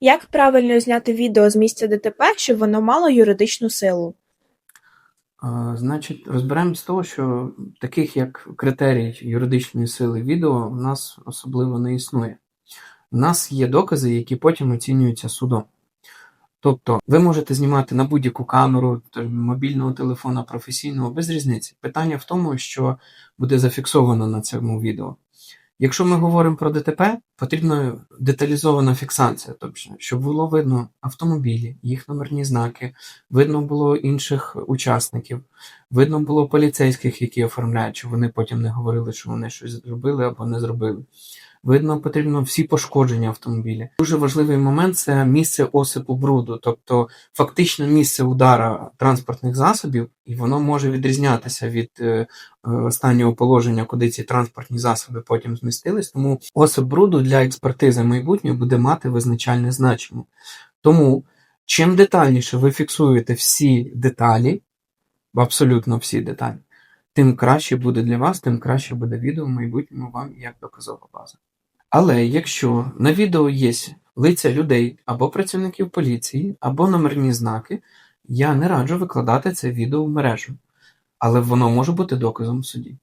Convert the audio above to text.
Як правильно зняти відео з місця ДТП, щоб воно мало юридичну силу? Значить, розберемо з того, що таких як критерій юридичної сили відео в нас особливо не існує. У нас є докази, які потім оцінюються судом. Тобто, ви можете знімати на будь-яку камеру, мобільного телефона, професійного, без різниці. Питання в тому, що буде зафіксовано на цьому відео. Якщо ми говоримо про ДТП, потрібна деталізована фіксація, тобто, щоб було видно автомобілі, їх номерні знаки, видно було інших учасників, видно було поліцейських, які оформляють, щоб вони потім не говорили, що вони щось зробили або не зробили. Видно, потрібно всі пошкодження автомобіля. Дуже важливий момент це місце осипу бруду, тобто фактично місце удара транспортних засобів, і воно може відрізнятися від е, е, останнього положення, куди ці транспортні засоби потім змістились. Тому осип бруду для експертизи майбутнього буде мати визначальне значення. Тому чим детальніше ви фіксуєте всі деталі, абсолютно всі деталі, тим краще буде для вас, тим краще буде відео в майбутньому вам як доказова база. Але якщо на відео є лиця людей або працівників поліції, або номерні знаки, я не раджу викладати це відео в мережу, але воно може бути доказом в суді.